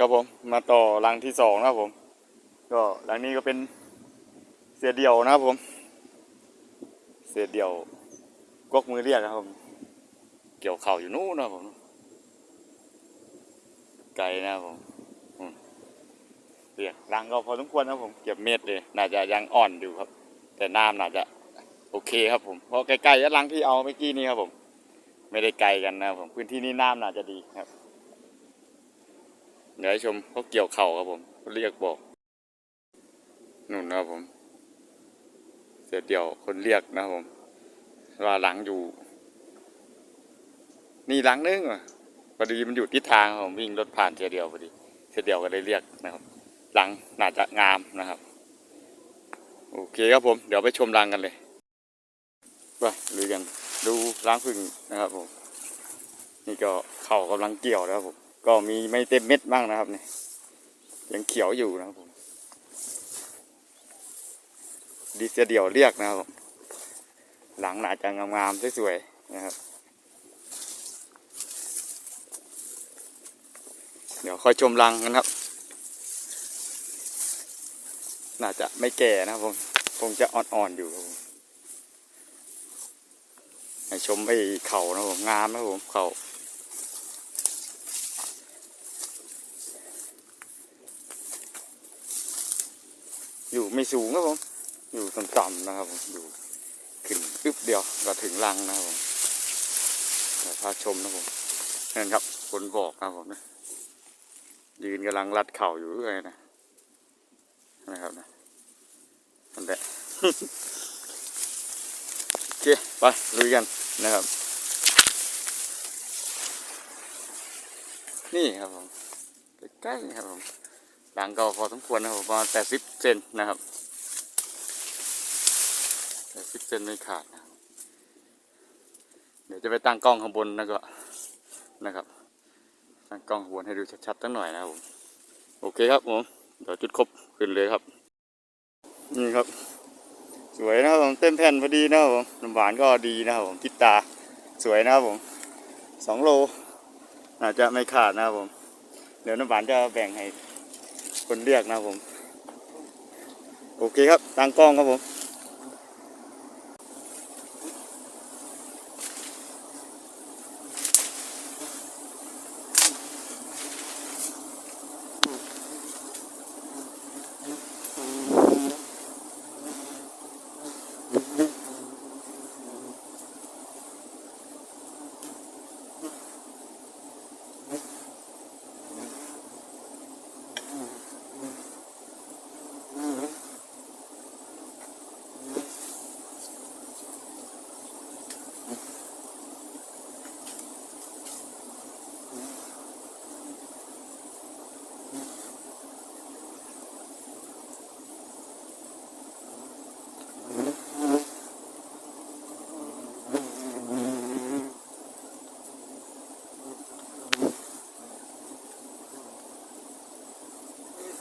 ครับผมมาต่อรังที่สองนะครับผม ก็รังนี้ก็เป็นเสียเดี่ยวนะครับผม เสียเดี่ยวกกมือเรียกนะครับผม เกี่ยวเข่าอยู่นู้นนะครับผม ไกลนะครับผมเรียกรังก็พอสมควรนะครับผมเก็บเม็ดเลยน่าจะยังอ่อนอยู่ครับ แต่น้ำน่าจะโอเคครับผมเพราะใกล้ๆกับรังที่เอาเมื่อกี้นี้ครับผม ไม่ได้ไกลกันนะครับผมพื้นที่นี้น้ำน่าจะดีครับ เดี๋ยวชมเขาเกี่ยวเข่าครับผมเขาเรียกบอกนุ่นนะครับผม เสร็จเดี๋ยวคนเรียกนะครับผมว่าหลังอยู่ นี่หลังนึงอะพอดีมันอยู่ทิศทางผมวิ่งรถผ่านเสียเดียวพอดี เสียเดียวก็เลยเรียกนะครับ หลังน่าจะงามนะครับ โอเคครับผม เดี๋ยวไปชมรังกันเลยไปลุยกันดูรังผึ่งนะครับผม นี่ก็เข่ากำลังเกี่ยวนะครับผม ก็มีไม่เต็มเม็ดบ้างนะครับเนี่ยยังเขียวอยู่นะครับผมดีเสียเดี่ยวเรียกนะครับผมหลังหนาจะงามๆสวยๆนะครับ เดี๋ยวค่อยชมรังกันครับ น่าจะไม่แก่นะครับผมคงจะอ่อนๆอยู่ครับผมให้ชมไอ้เข่านะครับผมงามนะครับผมเข่า อยู่ไม่สูงครับผม อยู่ต่ำๆนะครับผม อยู่ขึ้นอึ๊บเดียวก็ถึงรังนะครับผมพาชมนะครับผมนั่นครับคนบอกนะครับผมนะยืนกำลังรัดเข่าอยู่เลยนะนะครับนะนั่นแหละโอเคไปลุยกันนะครับ นี่ครับผมใกล้ๆครับผม หลังก็พอสมควรนะครับประมาณแปดสิบเซนนะครับแปดสิบเซนไม่ขาดนะเดี๋ยวจะไปตั้งกล้องข้างบนนะก็นะครับ ตั้งกล้องข้างบนให้ดูชัดๆตั้งหน่อยนะครับผมโอเคครับผมเดี๋ยวจุดครบขึ้นเลยครับ นี่ครับ สวยนะครับผมเต็มแผ่นพอดีนะครับผมน้ำหวานก็ดีนะครับผมกิตตาสวยนะครับผมสองโลอาจจะไม่ขาดนะครับผม เดี๋ยวน้ำหวานจะแบ่งให้ คนเรียกนะผม โอเคครับตั้งกล้องครับผม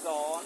สอน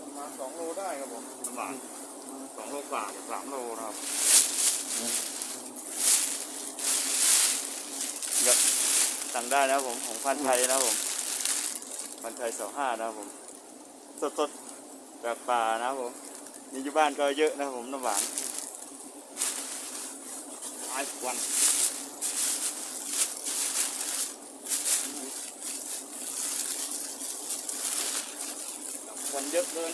ประมาณสองโลได้ ครับผมน้ำหวานสองโลกว่าสามโลนะครับเยอะสั่งได้นะครับผมของพันไทยนะครับผมพันไทยสองห้านะครับผม สดๆจากป่านะครับผมมีอยู่บ้านก็เยอะนะครับผมน้ำหวานไอ้ควันควันเยอะเลย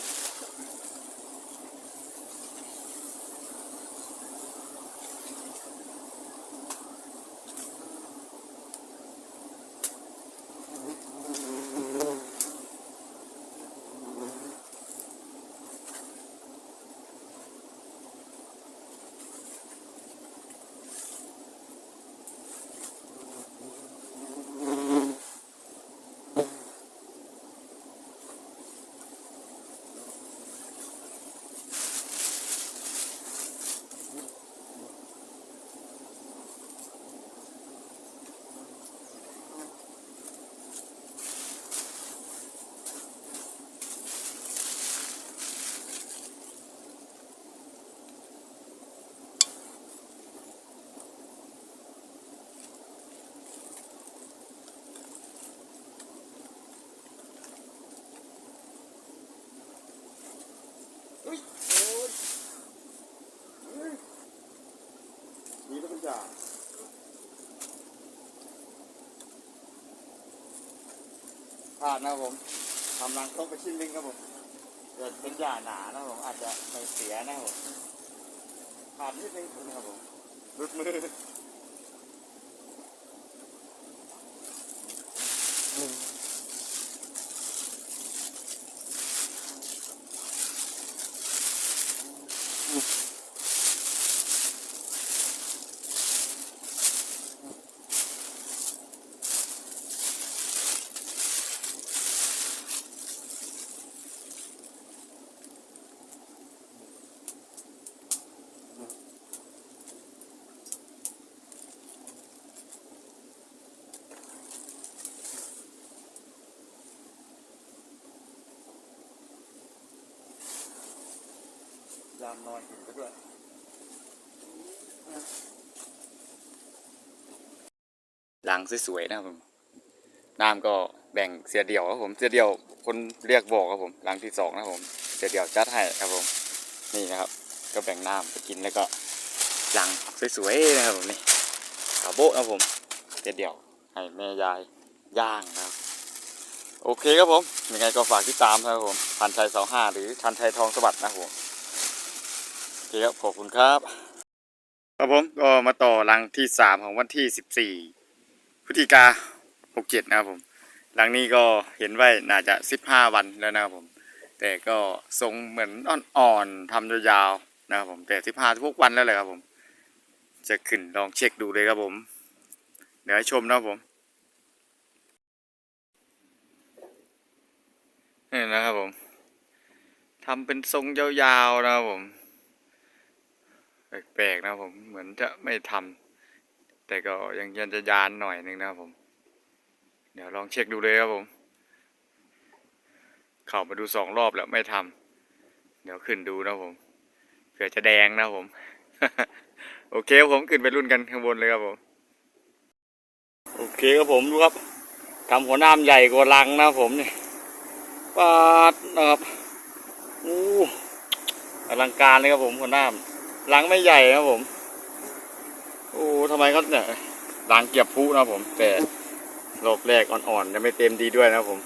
าดนะครับผมทำรังต้องไปชิ้นหนึงครับผมเกิดเป็นหญ้าหนานะครับผมอาจจะไม่เสียนะครับผมขาดนิดนึงนะครับผมรุดมือ ยามนอนหิวด้วยหลังสวยๆนะครับผมน้ำก็แบ่งเสียเดี่ยวครับผมเสียเดี่ยวคนเรียกบอกครับผมหลังที่สองนะครับผมเสียเดี่ยวจัดให้ครับผมนี่นะครับ ก็แบ่งน้ำไปกินแล้วก็หลังสวยๆนะครับผมนี่ขาโบ๊ะนะครับผมเสียเดี่ยวให้แม่ยายย่างนะครับโอเคครับผมยังไงก็ฝากติดตามนะครับผมพันชัยสองห้าหรือชันชัยทองสวัสดนะครับผม เคครับขอบคุณครับครับผมก็มาต่อรังที่สามของวันที่สิบสี่พฤศจิกาหกเจ็ดนะครับผมรังนี้ก็เห็นไว้น่าจะสิบห้าวันแล้วนะครับผม แต่ก็ทรงเหมือนอ่อนๆทำยาวๆนะครับผมแต่สิบห้าทุกวันแล้วเลยครับผม จะขึ้นลองเช็คดูเลยครับผม เดี๋ยวให้ชมนะครับผมนี่นะครับผมทำเป็นทรงยาวๆนะครับผม แปลกๆนะผมเหมือนจะไม่ทำแต่ก็ยังยันจะยานหน่อยนึงนะครับผม เดี๋ยวลองเช็คดูเลยครับผม เข้ามาดูสองรอบแล้วไม่ทำเดี๋ยวขึ้นดูนะผมเผื่อจะแดงนะผม โอเคครับผมขึ้นไปรุ่นกันข้างบนเลยครับผม โอเคครับผมดูครับทำหัวน้ำใหญ่กว่าลังนะผมเนี่ยปาดนะครับอู้อลังการเลยครับผมหัวน้ำ หลังไม่ใหญ่นะผม โอ้ทำไมเขาเนี่ยหลังเกียบพุนะผม แต่รอบแรกอ่อนๆยังไม่เต็มดีด้วยนะผม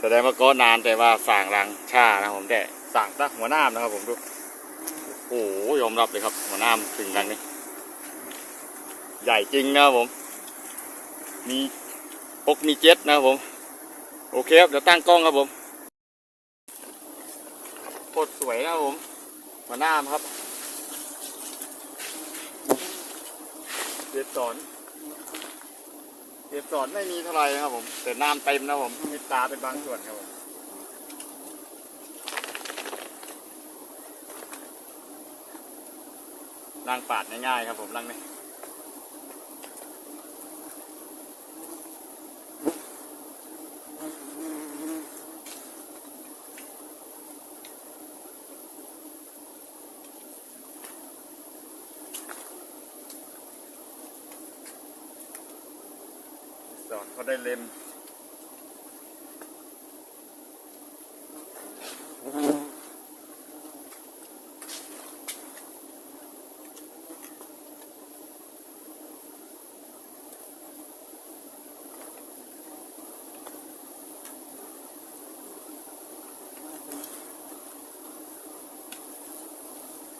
แสดงว่าก็นานแต่ว่าสั่งหลังช้านะผมแต่สั่งตั้งหัวหน้านะครับผมดูโอ้ยอมรับเลยครับ หัวหน้าถึงหลังนี้ ใหญ่จริงนะครับผม มีปกมีเจ็ตนะครับผม โอเคครับเดี๋ยวตั้งกล้องครับผมโคตรสวยนะครับผมหัวหน้าครับ เจ็ดสอนเจ็ดสอนไม่มีเท่าไหรนะครับผมแต่น้ำเต็มนะครับผมมีตาเป็นบางส่วนครับผมล่างปาดง่ายๆครับผมล่างนี้ สอได้เล็ม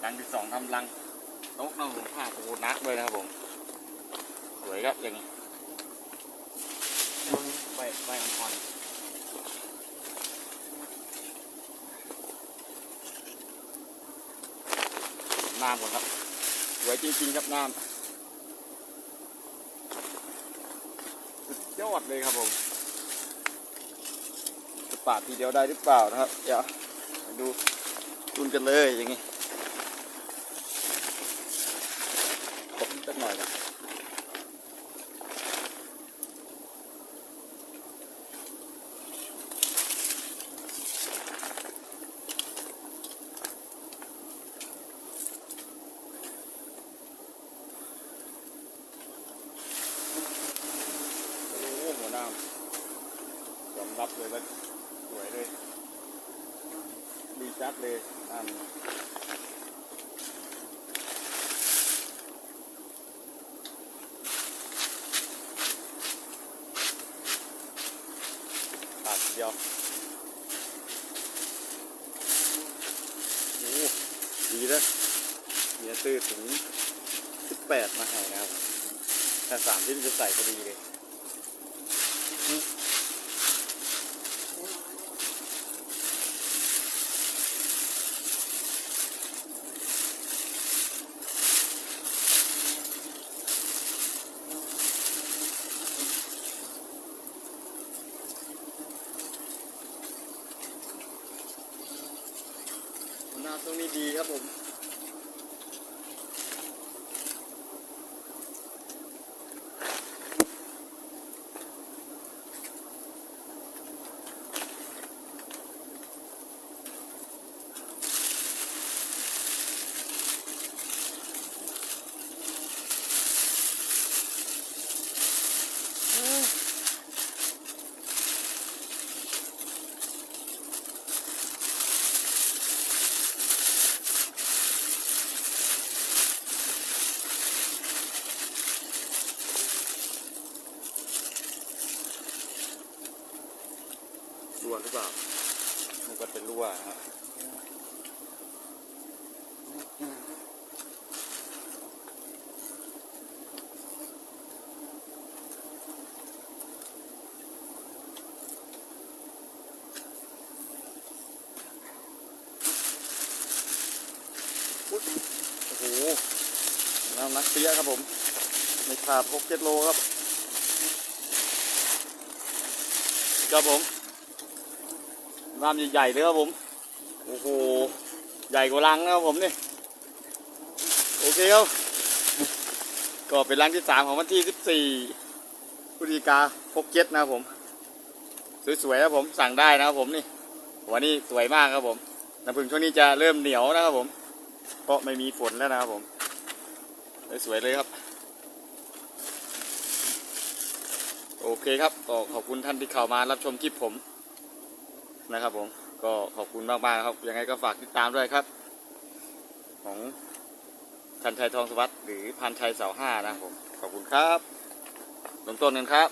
ลังที่สองทำลังโต๊ะนะผมผ้าปูนักเลยนะครับผม สวยครับอย่างนี้ ใบอ่อนๆน้ำก่อนครับสวยจริงๆครับน้ำสุดยอดเลยครับผมจะปาดทีเดียวได้หรือเปล่านะครับ เดี๋ยวดูคุณกันเลยอย่างนี้ขอบสักหน่อยครับ โอ้หัวหน้ายอมรับเลยว่าสวยเลย ดีจัดเลยอ่านตั ดียวโอ้ดีเลยเนี่ยตื้อถึงสิบแปดมาให้นะครับ แต่สามที่จะใส่พอดีเลย รงนี้ดีครับผม วหรือเปล่า มันก็เป็นรั่วฮะอุ๊ยโอ้โหน้ำนักเสียครับผมไม่ขาดหกเจ็ดโลครับ ครับผม น้ำใหญ่ๆเลยครับผม โอ้โห ใหญ่กว่าลังนะครับผมนี่ โอเคครับ ก็เป็นลังที่สามของวันที่สิบสี่พฤศจิกาหกเจ็ดนะครับผม สวยๆครับผม สั่งได้นะครับผมนี่วันนี้สวยมากครับผม น้ำผึ้งช่วงนี้จะเริ่มเหนียวนะครับผม เพราะไม่มีฝนแล้วนะครับผม สวยเลยครับ โอเคครับ ก็ขอบคุณท่านที่เข้ามารับชมคลิปผม นะครับผมก็ขอบคุณมากมากครับยังไงก็ฝากติดตามด้วยครับ ของพันชัยทองสวัสดิ์หรือพันชัยเสาห้านะครับผมขอบคุณครับลงต้นกันครับ